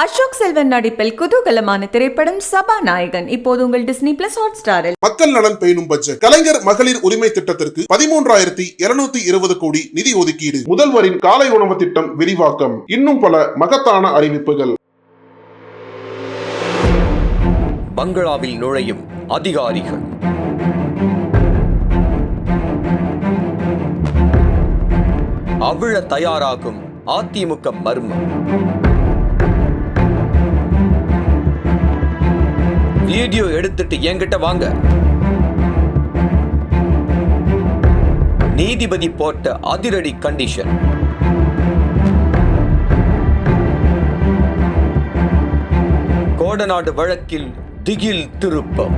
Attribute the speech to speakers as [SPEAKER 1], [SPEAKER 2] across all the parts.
[SPEAKER 1] அசோக் செல்வன் நடிப்பில் குதூகலமான திரைப்படம் சபாநாயகன். இப்போது உங்கள் டிஸ்னி பிளஸ் ஹாட் ஸ்டாரில்
[SPEAKER 2] மக்கள் நலன் பேணும் பட்ஜெட். கலைஞர் மகளிர் உரிமை திட்டத்திற்கு பதிமூன்றாயிரத்தி இருநூத்தி இருபது கோடி நிதி ஒதுக்கீடு. முதல்வரின் காலை உணவு திட்டம் விரிவாக்கம். இன்னும் பல மகத்தான அறிவிப்புகள்.
[SPEAKER 3] பங்களாவில் நுழையும் அதிகாரிகள். அவிழ தயாராகும் அதிமுக மர்மம். வீடியோ எடுத்துட்டு என்கிட்ட வாங்க. நீதிபதி போட்ட அதிரடி கண்டிஷன். கோடநாடு வழக்கில் திகில் திருப்பம்.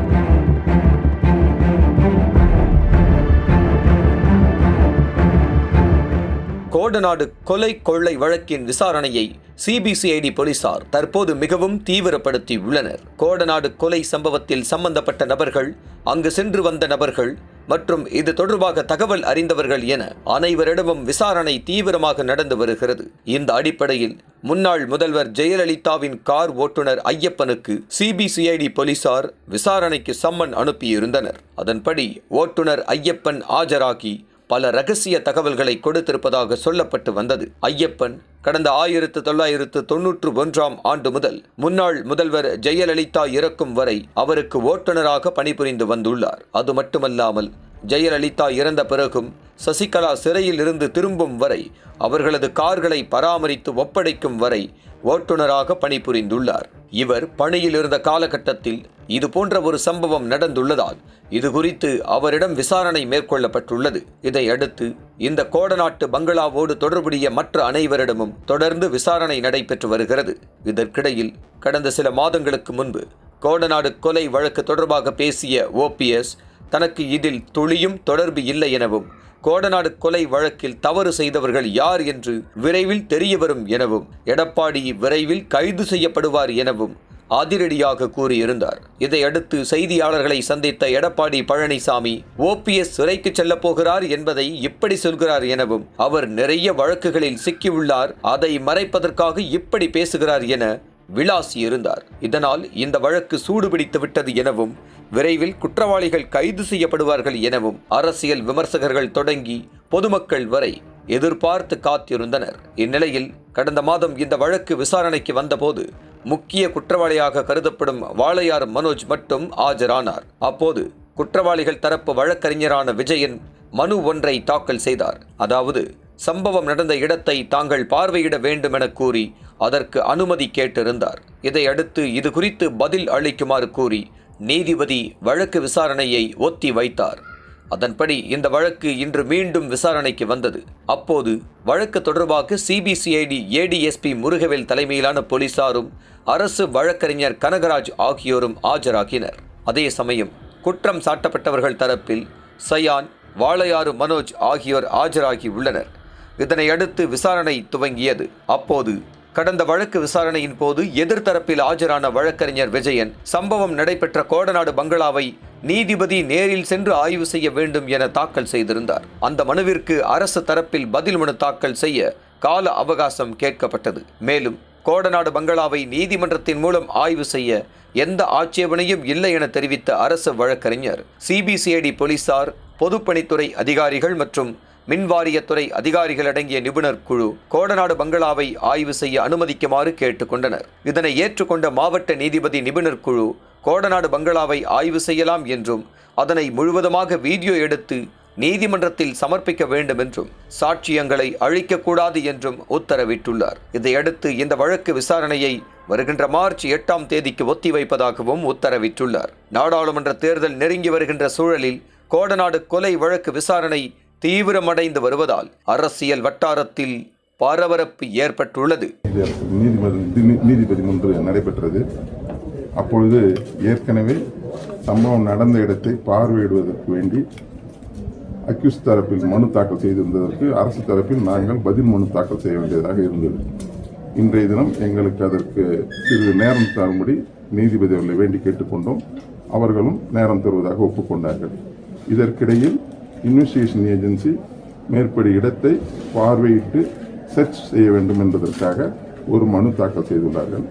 [SPEAKER 3] கோடநாடு கொலை கொள்ளை வழக்கின் விசாரணையை சிபிசிஐடி போலீசார் தற்போது மிகவும் தீவிரப்படுத்தி உள்ளனர். கோடநாடு கொலை சம்பவத்தில் சம்பந்தப்பட்ட நபர்கள் அங்கு சென்று வந்த நபர்கள் மற்றும் இது தொடர்பாக தகவல் அறிந்தவர்கள் என அனைவரிடமும் விசாரணை தீவிரமாக நடந்து வருகிறது. இந்த அடிப்படையில் முன்னாள் முதல்வர் ஜெயலலிதாவின் கார் ஓட்டுநர் ஐயப்பனுக்கு சிபிசிஐடி போலீசார் விசாரணைக்கு சம்மன் அனுப்பியிருந்தனர். அதன்படி ஓட்டுநர் ஐயப்பன் ஆஜராகி பல ரகசிய தகவல்களை கொடுத்திருப்பதாக சொல்லப்பட்டு வந்தது. ஐயப்பன் கடந்த ஆயிரத்து தொள்ளாயிரத்து தொன்னூற்று ஒன்றாம் ஆண்டு முதல் முன்னாள் முதல்வர் ஜெயலலிதா இறக்கும் வரை அவருக்கு ஓட்டுநராக பணிபுரிந்து வந்துள்ளார். அது மட்டுமல்லாமல் ஜெயலலிதா இறந்த பிறகும் சசிகலா சிறையில் இருந்து திரும்பும் வரை அவர்களது கார்களை பராமரித்து ஒப்படைக்கும் வரை ஓட்டுநராக பணிபுரிந்துள்ளார். இவர் பணியில் இருந்த காலகட்டத்தில் இது போன்ற ஒரு சம்பவம் நடந்துள்ளதால் இது குறித்து அவரிடம் விசாரணை மேற்கொள்ளப்பட்டுள்ளது. இதையடுத்து இந்த கோடநாட்டு பங்களாவோடு தொடர்புடைய மற்ற அனைவரிடமும் தொடர்ந்து விசாரணை நடைபெற்று வருகிறது. இதற்கிடையில் கடந்த சில மாதங்களுக்கு முன்பு கோடநாடு கொலை வழக்கு தொடர்பாக பேசிய ஓபிஎஸ் தனக்கு இதில் துளியும் தொடர்பு இல்லை எனவும் கோடநாடு கொலை வழக்கில் தவறு செய்தவர்கள் யார் என்று விரைவில் தெரியவரும் எனவும் எடப்பாடி விரைவில் கைது செய்யப்படுவார் எனவும் அதிரடியாக கூறியிருந்தார். இதையடுத்து செய்தியாளர்களை சந்தித்த எடப்பாடி பழனிசாமி ஓபிஎஸ் சிறைக்கு செல்லப் போகிறார் என்பதை இப்படி சொல்கிறார் எனவும் அவர் நிறைய வழக்குகளில் சிக்கியுள்ளார் அதை மறைப்பதற்காக இப்படி பேசுகிறார் என விளாசி இருந்தார். இதனால் இந்த வழக்கு சூடுபிடித்து விட்டது எனவும் விரைவில் குற்றவாளிகள் கைது செய்யப்படுவார்கள் எனவும் அரசியல் விமர்சகர்கள் தொடங்கி பொதுமக்கள் வரை எதிர்பார்த்து காத்திருந்தனர். இந்நிலையில் கடந்த மாதம் இந்த வழக்கு விசாரணைக்கு வந்தபோது முக்கிய குற்றவாளியாக கருதப்படும் வாளையார் மனோஜ் மட்டும் ஆஜரானார். அப்போது குற்றவாளிகள் தரப்பு வழக்கறிஞரான விஜயன் மனு ஒன்றை தாக்கல் செய்தார். அதாவது சம்பவம் நடந்த இடத்தை தாங்கள் பார்வையிட வேண்டும் என கூறி அதற்கு அனுமதி கேட்டிருந்தார். இதையடுத்து இது குறித்து பதில் அளிக்குமாறு கூறி நீதிபதி வழக்கு விசாரணையை ஒத்தி வைத்தார். அதன்படி இந்த வழக்கு இன்று மீண்டும் விசாரணைக்கு வந்தது. அப்போது வழக்கு தொடர்பாக சிபிசிஐடி ஏடிஎஸ்பி முருகவேல் தலைமையிலான போலீசாரும் அரசு வழக்கறிஞர் கனகராஜ் ஆகியோரும் ஆஜராகினர். அதே சமயம் குற்றம் சாட்டப்பட்டவர்கள் தரப்பில் சயான் வாளையாறு மனோஜ் ஆகியோர் ஆஜராகி உள்ளனர். இதனையடுத்து விசாரணை துவங்கியது. அப்போது கடந்த வழக்கு விசாரணையின் போது எதிர்த்தரப்பில் ஆஜரான வழக்கறிஞர் விஜயன் சம்பவம் நடைபெற்ற கோடநாடு பங்களாவை நீதிபதி நேரில் சென்று ஆய்வு செய்ய வேண்டும் என தாக்கல் செய்திருந்தார். அந்த மனுவிற்கு அரசு தரப்பில் பதில் மனு தாக்கல் செய்ய கால அவகாசம் கேட்கப்பட்டது. மேலும் கோடநாடு பங்களாவை நீதிமன்றத்தின் மூலம் ஆய்வு செய்ய எந்த ஆட்சேபனையும் இல்லை என தெரிவித்த அரசு வழக்கறிஞர் சிபிசிஐடி போலீசார் பொதுப்பணித்துறை அதிகாரிகள் மற்றும் மின்வாரியத்துறை அதிகாரிகள் அடங்கிய நிபுணர் குழு கோடநாடு பங்களாவை ஆய்வு செய்ய அனுமதிக்குமாறு கேட்டுக்கொண்டனர். இதனை ஏற்றுக்கொண்ட மாவட்ட நீதிபதி நிபுணர் குழு கோடநாடு பங்களாவை ஆய்வு செய்யலாம் என்றும் அதனை முழுவதுமாக வீடியோ எடுத்து நீதிமன்றத்தில் சமர்ப்பிக்க வேண்டும் என்றும் சாட்சியங்களை அழிக்கக்கூடாது என்றும் உத்தரவிட்டுள்ளார். இதையடுத்து இந்த வழக்கு விசாரணையை வருகின்ற மார்ச் எட்டாம் தேதிக்கு ஒத்திவைப்பதாகவும் உத்தரவிட்டுள்ளார். நாடாளுமன்ற தேர்தல் நெருங்கி வருகின்ற சூழலில் கோடநாடு கொலை வழக்கு விசாரணை தீவிரமடைந்து வருவதால் அரசியல் வட்டாரத்தில் பரபரப்பு ஏற்பட்டுள்ளது.
[SPEAKER 4] இது நீதிபதி நீதிபதி முன்பு நடைபெற்றது. அப்பொழுது ஏற்கனவே சம்பவம் நடந்த இடத்தை பார்வையிடுவதற்கு வேண்டி அக்யூஸ் தரப்பில் மனு தாக்கல் செய்திருந்ததற்கு அரசு தரப்பில் நாங்கள் பதில் மனு தாக்கல் செய்ய வேண்டியதாக இருந்தது. இன்றைய தினம் எங்களுக்கு அதற்கு சிறிது நேரம் தரும்படி நீதிபதி அவர்களை வேண்டி கேட்டுக்கொண்டோம். அவர்களும் நேரம் தருவதாக ஒப்புக்கொண்டார்கள். இதற்கிடையில் இன்வெஸ்டிகேஷன் ஏஜென்சி மேற்படி இடத்தை பார்வையிட்டு சர்ச் செய்ய வேண்டும் என்பதற்காக ஒரு மனு தாக்கல் செய்துள்ளார்கள்.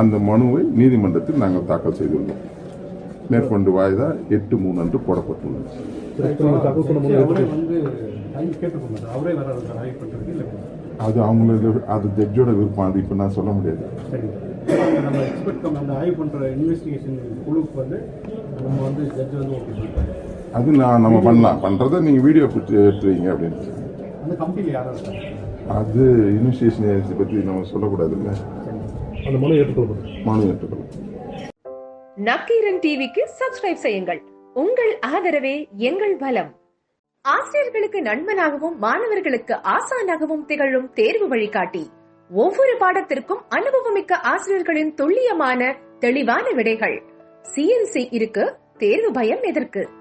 [SPEAKER 4] அந்த மனுவை நீதிமன்றத்தில் நாங்கள் தாக்கல் செய்துள்ளோம். மேற்கொண்டு வாய்தா எட்டு மூணு அன்று போடப்பட்டுள்ளது. அது அவங்களோட அது ஜட்ஜோட விருப்பம். அது இப்போ நான் சொல்ல முடியாது.
[SPEAKER 5] நம்ம எக்ஸ்பெக்ட் அந்த ஆய்வு பண்ணுற இன்வெஸ்டிகேஷன் குழுவுக்கு வந்து நம்ம வந்து ஜட்ஜ் வந்து ஓகே
[SPEAKER 4] அது நான் நம்ம பண்ணலாம். பண்றதை நீங்க வீடியோ பிடிச்சி எடுத்துவீங்க அப்படின்னு. அது இனிஷியேஷன் ஏஜென்சி பத்தி நம்ம சொல்லக்கூடாதுல்ல.
[SPEAKER 5] அந்த மனு ஏற்றுக்கொள்ளப்படும்.
[SPEAKER 4] மனு ஏற்றுக்கொள்ளும்
[SPEAKER 6] நக்கீரன் டிவிக்கு சப்ஸ்கிரைப் செய்யுங்கள். உங்கள் ஆதரவே எங்கள் பலம். ஆசிரியர்களுக்கு நண்பனாகவும் மாணவர்களுக்கு ஆசானாகவும் திகழும் தேர்வு வழிகாட்டி. ஒவ்வொரு பாடத்திற்கும் அனுபவமிக்க ஆசிரியர்களின் துல்லியமான தெளிவான விடைகள். சிஎன்சி இருக்கு தேர்வு பயம் எதற்கு?